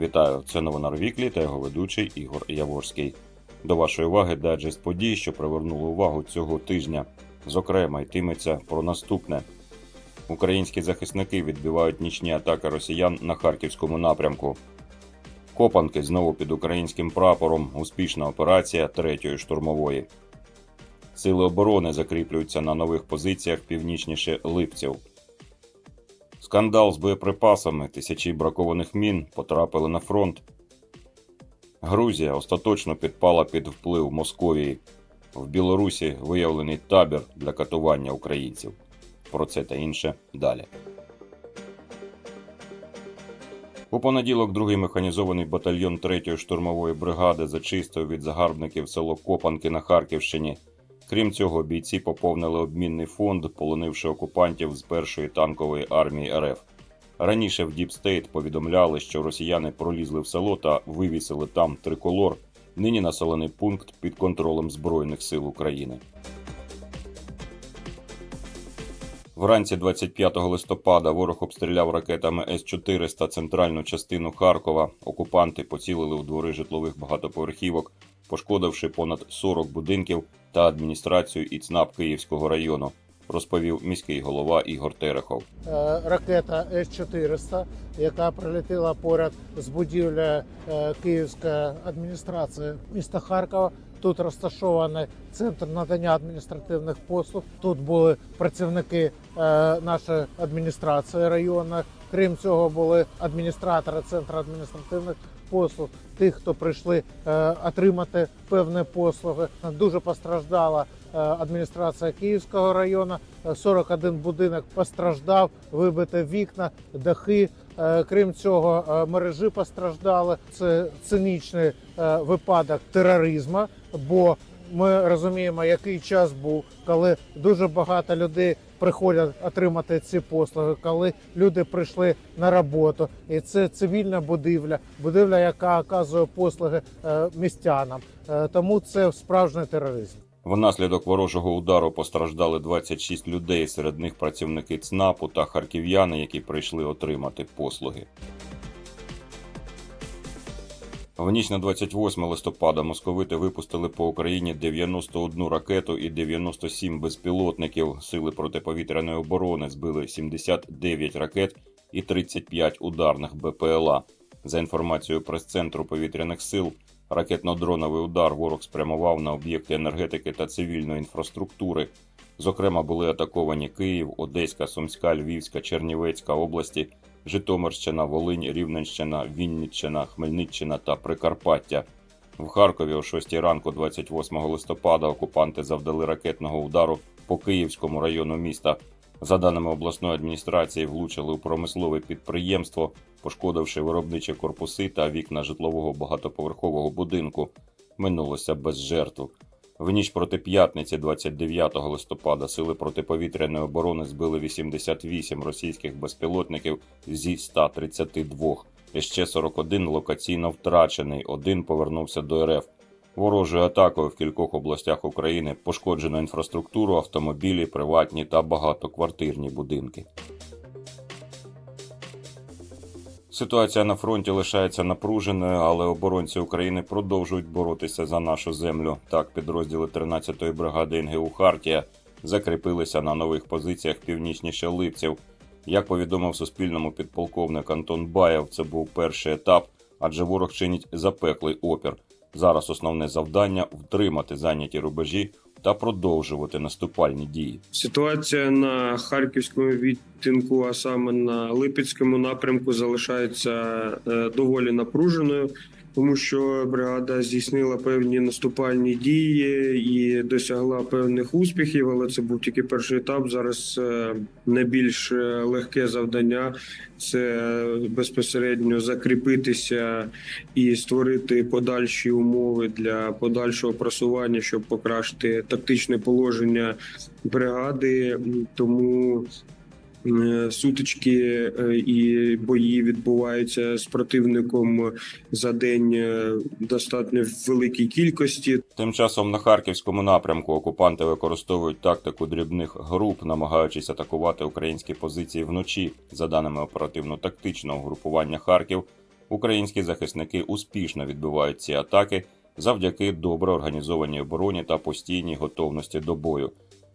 Вітаю! Це новина Віклі та його ведучий Ігор Яворський. До вашої уваги дайджест подій, що привернули увагу цього тижня. Зокрема, йтиметься про наступне: українські захисники відбивають нічні атаки росіян на харківському напрямку. Копанки знову під українським прапором. Успішна операція третьої штурмової. Сили оборони закріплюються на нових позиціях північніше Липців. Скандал з боєприпасами, тисячі бракованих мін потрапили на фронт. Грузія остаточно підпала під вплив Московії. В Білорусі виявлений табір для катування українців. Про це та інше далі. У понеділок другий механізований батальйон 3-ї штурмової бригади зачистив від загарбників село Копанки на Харківщині. Крім цього, бійці поповнили обмінний фонд, полонивши окупантів з першої танкової армії РФ. Раніше в Діпстейт повідомляли, що росіяни пролізли в село та вивісили там триколор. Нині населений пункт під контролем Збройних сил України. Вранці 25 листопада ворог обстріляв ракетами С-400 центральну частину Харкова. Окупанти поцілили у двори житлових багатоповерхівок, пошкодивши понад 40 будинків та адміністрацію і ЦНАП Київського району, розповів міський голова Ігор Терехов. Е, ракета С-400, яка прилетіла поряд з будівлею е, Київської адміністрації міста Харкова. Тут розташований центр надання адміністративних послуг. Тут були працівники е, нашої адміністрації районної. Крім цього, були адміністратори центру адміністративних послуг, тих, хто прийшли е, отримати певні послуги. Дуже постраждала е, адміністрація Київського району. Е, 41 будинок постраждав, вибите вікна, дахи. Е, Крім цього, е, мережі постраждали. Це цинічний е, випадок тероризму, бо ми розуміємо, який час був, коли дуже багато людей приходять отримати ці послуги, коли люди прийшли на роботу, і це цивільна будівля, будівля, яка оказує послуги е, містянам. Е, Тому це справжній тероризм. Внаслідок ворожого удару постраждали 26 людей, серед них працівники ЦНАПу та харків'яни, які прийшли отримати послуги. В ніч на 28 листопада московити випустили по Україні 91 ракету і 97 безпілотників. Сили протиповітряної оборони збили 79 ракет і 35 ударних БПЛА. За інформацією прес-центру повітряних сил, ракетно-дроновий удар ворог спрямував на об'єкти енергетики та цивільної інфраструктури. Зокрема, були атаковані Київ, Одеська, Сумська, Львівська, Чернівецька області, Житомирщина, Волинь, Рівненщина, Вінниччина, Хмельниччина та Прикарпаття. В Харкові о 6 ранку, 28 листопада, окупанти завдали ракетного удару по Київському району міста. За даними обласної адміністрації, влучили у промислове підприємство, пошкодивши виробничі корпуси та вікна житлового багатоповерхового будинку. Минулося без жертв. В ніч проти п'ятниці, 29 листопада, сили протиповітряної оборони збили 88 російських безпілотників зі 132. І ще 41 локаційно втрачений. Один повернувся до РФ. Ворожою атакою в кількох областях України пошкоджено інфраструктуру, автомобілі, приватні та багатоквартирні будинки. Ситуація на фронті лишається напруженою, але оборонці України продовжують боротися за нашу землю. Так, підрозділи 13-ї бригади НГУ Хартія закріпилися на нових позиціях північніше Липців. Як повідомив Суспільному підполковник Антон Баєв, це був перший етап, адже ворог чинить запеклий опір. Зараз основне завдання втримати зайняті рубежі та продовжувати наступальні дії. Ситуація на харківському відтинку, а саме на Липецькому напрямку, залишається е, доволі напруженою, тому що бригада здійснила певні наступальні дії і досягла певних успіхів. Але це був тільки перший етап. Зараз е, найбільш е, легке завдання це безпосередньо закріпитися і створити подальші умови для подальшого просування, щоб покращити тактичне положення бригади. Тому сутички е, і бої відбуваються з противником за день е, достатньо великій кількості. Тим часом на харківському напрямку окупанти використовують тактику дрібних груп, намагаючись атакувати українські позиції вночі. За даними оперативно-тактичного групування Харків, українські захисники успішно відбивають ці атаки завдяки добре організованій обороні та постійній готовності до бою.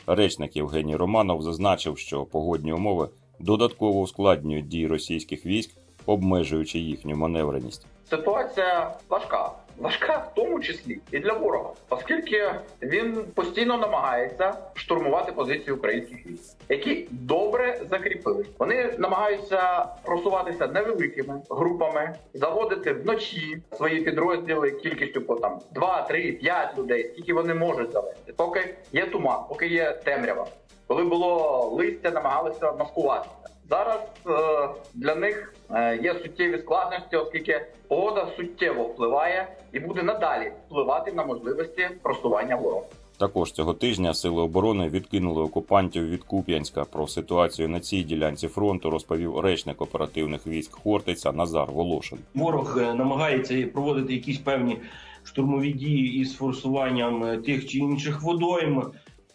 Речник Євгеній Романов зазначив, що погодні умови додатково ускладнюють дії російських військ, обмежуючи їхню маневреність. Ситуація важка. Важка в тому числі і для ворога, оскільки він постійно намагається штурмувати позиції українських військ, які добре закріпились. Вони намагаються просуватися невеликими групами, заводити вночі свої підрозділи кількістю по там 2, 3, 5 людей, скільки вони можуть завести. Поки є туман, поки є темрява. Коли було листя, намагалися маскуватися. Зараз е, для них е, є суттєві складності, оскільки погода суттєво впливає і буде надалі впливати на можливості просування ворога. Також цього тижня сили оборони відкинули окупантів від Куп'янська. Про ситуацію на цій ділянці фронту розповів речник оперативних військ Хортиця Назар Волошин. Ворог е, намагається проводити якісь певні штурмові дії із форсуванням тих чи інших водойм.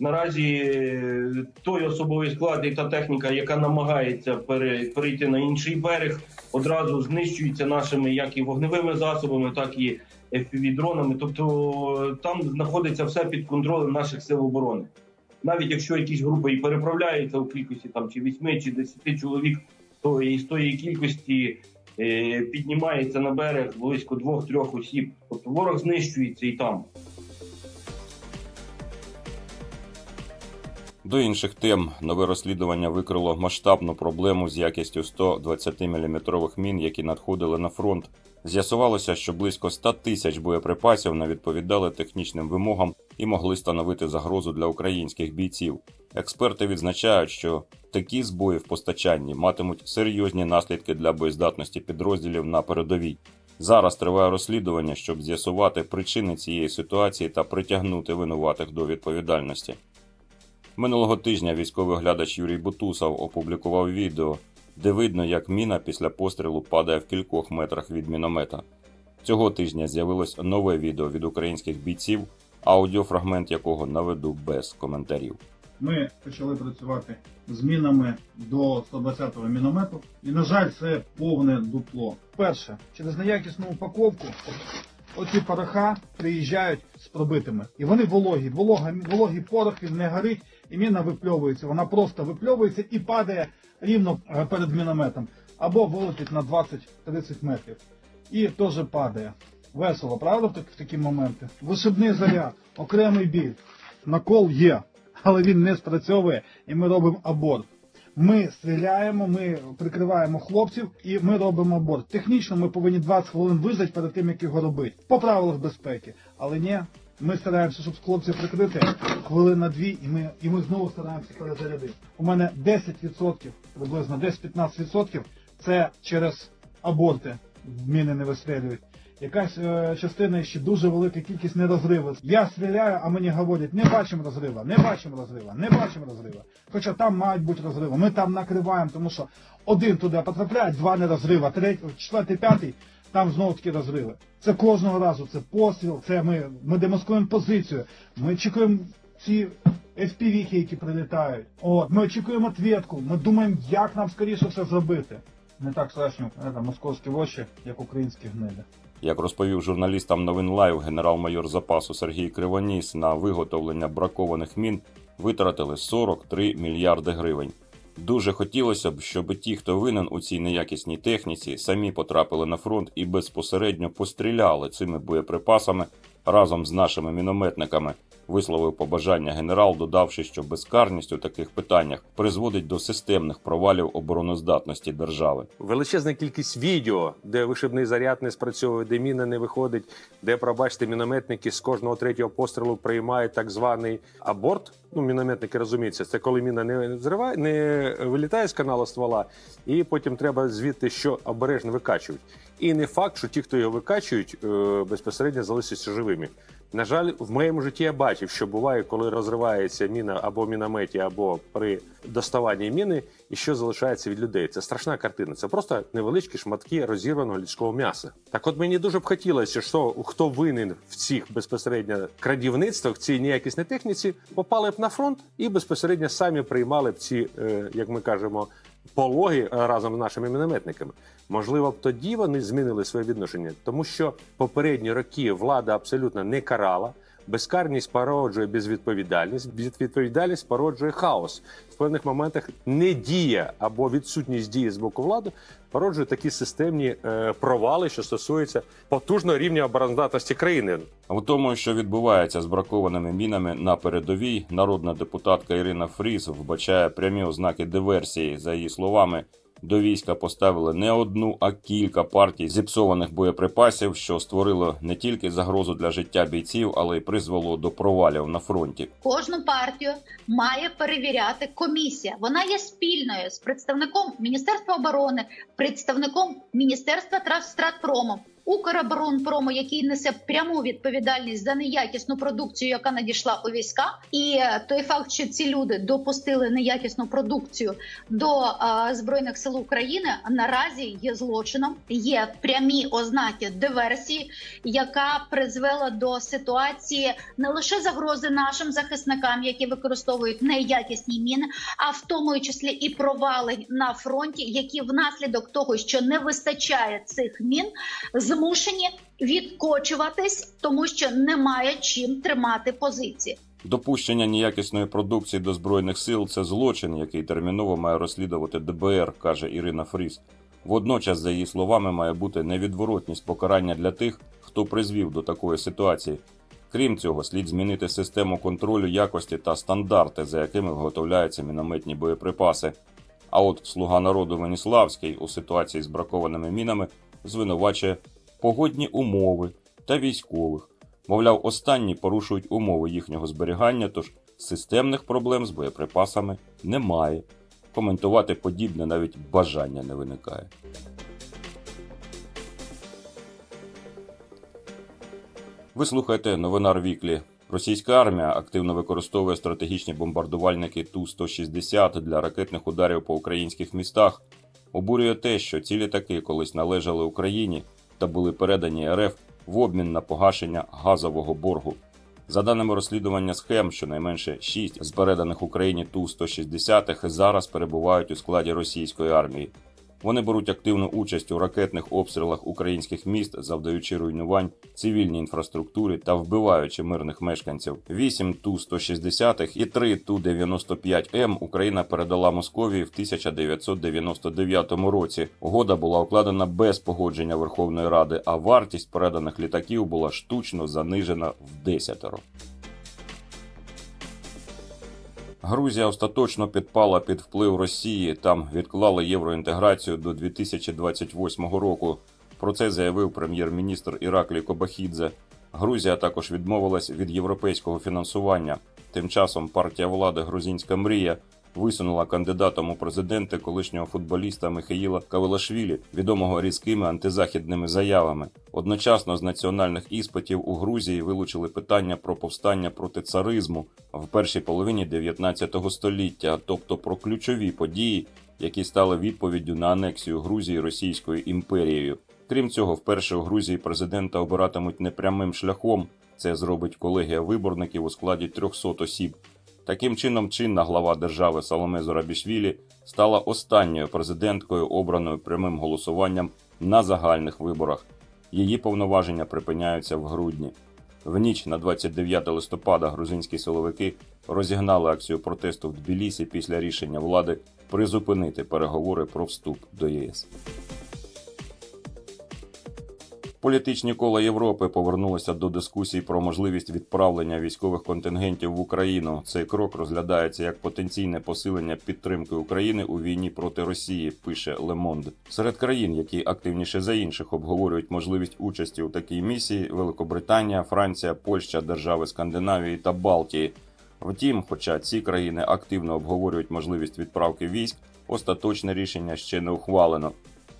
Наразі е, той особовий склад і та техніка, яка намагається пере- перейти на інший берег, одразу знищується нашими як і вогневими засобами, так і FPV-дронами. Тобто там знаходиться все під контролем наших сил оборони. Навіть якщо якісь групи і переправляються у кількості там чи 8 чи 10 чоловік, то із тої кількості е, піднімається на берег близько двох-трьох осіб. Тобто ворог знищується і там. До інших тем нове розслідування викрило масштабну проблему з якістю 120-мм мін, які надходили на фронт. З'ясувалося, що близько 100 тисяч боєприпасів не відповідали технічним вимогам і могли становити загрозу для українських бійців. Експерти відзначають, що такі збої в постачанні матимуть серйозні наслідки для боєздатності підрозділів на передовій. Зараз триває розслідування, щоб з'ясувати причини цієї ситуації та притягнути винуватих до відповідальності. Минулого тижня військовий оглядач Юрій Бутусов опублікував відео, де видно, як міна після пострілу падає в кількох метрах від міномета. Цього тижня з'явилось нове відео від українських бійців, аудіофрагмент якого наведу без коментарів. Ми почали працювати з мінами до 120-го міномету. І, на жаль, це повне дупло. Перше, через неякісну упаковку оці пороха приїжджають з пробитими. І вони вологі. Волога, вологий порох не горить, і міна випльовується. Вона просто випльовується і падає рівно е, перед мінометом. Або вилетить на 20-30 метрів. І теж падає. Весело, правда, в, так- в такі моменти? Вишибний заряд, окремий біль. Накол є, але він не спрацьовує, і ми робимо аборт. Ми стріляємо, ми прикриваємо хлопців і ми робимо аборт. Технічно ми повинні 20 хвилин вижити перед тим, як його робити. По правилах безпеки. Але ні, ми стараємося, щоб хлопців прикрити хвилин на дві, і ми, і ми знову стараємося перезарядити. У мене 10%, приблизно 10-15% це через аборти міни не вистрілюють. Якась е, частина ще дуже велика кількість нерозриву. Я стріляю, а мені говорять, не бачимо розрива, не бачимо розрива, не бачимо розрива. Хоча там мають бути розриви. Ми там накриваємо, тому що один туди потрапляє, два не розрива, третій, четвертий, п'ятий, там знову таки розриви. Це кожного разу, це постріл, це ми, ми демаскуємо позицію, ми чекаємо ці FPV, які прилітають. От, ми очікуємо ответку, ми думаємо, як нам скоріше все зробити. Не так страшно, це, московські воші, як українські гниди. Як розповів журналістам новин Лайв генерал-майор запасу Сергій Кривоніс, на виготовлення бракованих мін витратили 43 мільярди гривень. Дуже хотілося б, щоб ті, хто винен у цій неякісній техніці, самі потрапили на фронт і безпосередньо постріляли цими боєприпасами разом з нашими мінометниками. Висловив побажання генерал, додавши, що безкарність у таких питаннях призводить до системних провалів обороноздатності держави. величезна кількість відео, де вишибний заряд не спрацьовує, де міна не виходить, де, пробачте, мінометники з кожного третього пострілу приймають так званий аборт. Ну, мінометники розуміються, це коли міна не зриває, не вилітає з каналу ствола, і потім треба звідти що обережно викачують. І не факт, що ті, хто його викачують, е, безпосередньо залишаться живими. На жаль, в моєму житті я бачив, що буває, коли розривається міна або мінометі, або при доставанні міни, і що залишається від людей. Це страшна картина. Це просто невеличкі шматки розірваного людського м'яса. Так, от мені дуже б хотілося, що хто винен в цих безпосередньо крадівництвах, в цій неякісній техніці, попали б на фронт і безпосередньо самі приймали б ці, е, як ми кажемо, пологи е, разом з нашими мінометниками. Можливо, б тоді вони змінили своє відношення, тому що попередні роки влада абсолютно не карала. Безкарність породжує безвідповідальність, безвідповідальність породжує хаос. В певних моментах недія або відсутність дії з боку влади породжує такі системні е, провали, що стосуються потужного рівня обороноздатності країни. В тому, що відбувається з бракованими мінами на передовій, народна депутатка Ірина Фріз вбачає прямі ознаки диверсії. За її словами, до війська поставили не одну, а кілька партій зіпсованих боєприпасів, що створило не тільки загрозу для життя бійців, але й призвело до провалів на фронті. Кожну партію має перевіряти комісія. Вона є спільною з представником Міністерства оборони, представником Міністерства Стратпрому, Укроборонпрому, який несе пряму відповідальність за неякісну продукцію, яка надійшла у війська, і е, той факт, що ці люди допустили неякісну продукцію до е, збройних сил України, наразі є злочином. Є прямі ознаки диверсії, яка призвела до ситуації не лише загрози нашим захисникам, які використовують неякісні міни, а в тому числі і провали на фронті, які внаслідок того, що не вистачає цих мін, змушені відкочуватись, тому що немає чим тримати позиції. Допущення неякісної продукції до збройних сил це злочин, який терміново має розслідувати ДБР, каже Ірина Фріз. Водночас, за її словами, має бути невідворотність покарання для тих, хто призвів до такої ситуації. Крім цього, слід змінити систему контролю якості та стандарти, за якими виготовляються мінометні боєприпаси. А от слуга народу Веніславський у ситуації з бракованими мінами звинувачує погодні умови та військових. Мовляв, останні порушують умови їхнього зберігання, тож системних проблем з боєприпасами немає. Коментувати подібне навіть бажання не виникає. Ви слухаєте новинар Віклі. Російська армія активно використовує стратегічні бомбардувальники Ту-160 для ракетних ударів по українських містах. Обурює те, що ці літаки колись належали Україні та були передані РФ в обмін на погашення газового боргу. За даними розслідування схем, щонайменше 6 з переданих Україні Ту-160 зараз перебувають у складі російської армії. Вони беруть активну участь у ракетних обстрілах українських міст, завдаючи руйнувань цивільній інфраструктурі та вбиваючи мирних мешканців. 8 Ту-160 і 3 Ту-95М Україна передала Московії в 1999 році. Угода була укладена без погодження Верховної Ради, а вартість переданих літаків була штучно занижена в десятеро. Грузія остаточно підпала під вплив Росії. Там відклали євроінтеграцію до 2028 року. Про це заявив прем'єр-міністр Іраклій Кобахідзе. Грузія також відмовилась від європейського фінансування. Тим часом партія влади Грузинська мрія висунула кандидатом у президенти колишнього футболіста Михаїла Кавелашвілі, відомого різкими антизахідними заявами. Одночасно з національних іспитів у Грузії вилучили питання про повстання проти царизму в першій половині 19 століття, тобто про ключові події, які стали відповіддю на анексію Грузії Російською імперією. Крім цього, вперше у Грузії президента обиратимуть непрямим шляхом. Це зробить колегія виборників у складі 300 осіб. Таким чином, чинна глава держави Саломе Зорабішвілі стала останньою президенткою, обраною прямим голосуванням на загальних виборах. Її повноваження припиняються в грудні. В ніч на 29 листопада грузинські силовики розігнали акцію протесту в Тбілісі після рішення влади призупинити переговори про вступ до ЄС. Політичні кола Європи повернулися до дискусій про можливість відправлення військових контингентів в Україну. Цей крок розглядається як потенційне посилення підтримки України у війні проти Росії. Пише Лемонд. Серед країн, які активніше за інших обговорюють можливість участі у такій місії: Великобританія, Франція, Польща, держави Скандинавії та Балтії. Втім, хоча ці країни активно обговорюють можливість відправки військ, остаточне рішення ще не ухвалено.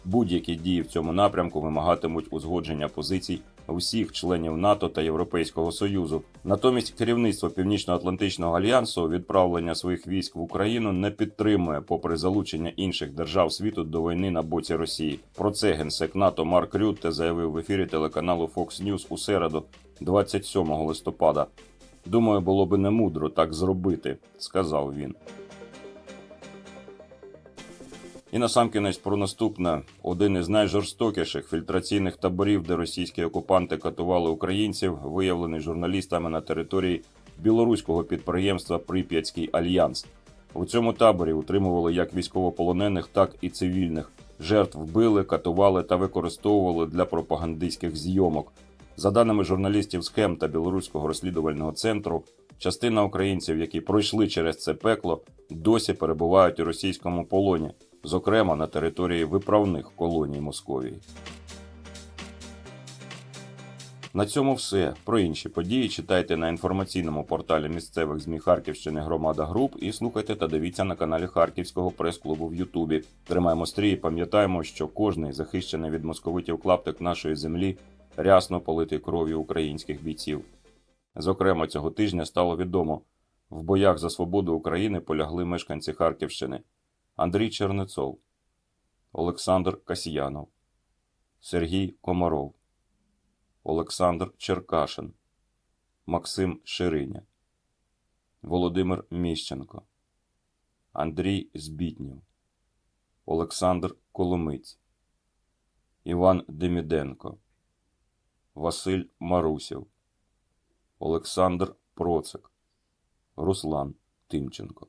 Будь-які дії в цьому напрямку вимагатимуть узгодження позицій усіх членів НАТО та Європейського Союзу. Натомість керівництво Північно-Атлантичного альянсу відправлення своїх військ в Україну не підтримує, попри залучення інших держав світу до війни на боці Росії. Про це генсек НАТО Марк Рютте заявив в ефірі телеканалу Fox News у середу, 27 листопада. Думаю, було би немудро так зробити, сказав він. І насамкінець про наступне: один із найжорстокіших фільтраційних таборів, де російські окупанти катували українців, виявлений журналістами на території білоруського підприємства Прип'ятський Альянс. У цьому таборі утримували як військовополонених, так і цивільних. Жертв вбили, катували та використовували для пропагандистських зйомок. За даними журналістів схем та білоруського розслідувального центру, частина українців, які пройшли через це пекло, досі перебувають у російському полоні, зокрема на території виправних колоній Московії. На цьому все. Про інші події читайте на інформаційному порталі місцевих ЗМІ Харківщини Громада Груп і слухайте та дивіться на каналі Харківського прес-клубу в Ютубі. Тримаємо стрій і пам'ятаємо, що кожний захищений від московитів клаптик нашої землі рясно политий кров'ю українських бійців. Зокрема, цього тижня стало відомо, в боях за свободу України полягли мешканці Харківщини Андрій Чернецов, Олександр Касьянов, Сергій Комаров, Олександр Черкашин, Максим Шириня, Володимир Міщенко, Андрій Збітнів, Олександр Коломиць, Іван Деміденко, Василь Марусів, Олександр Процик, Руслан Тимченко.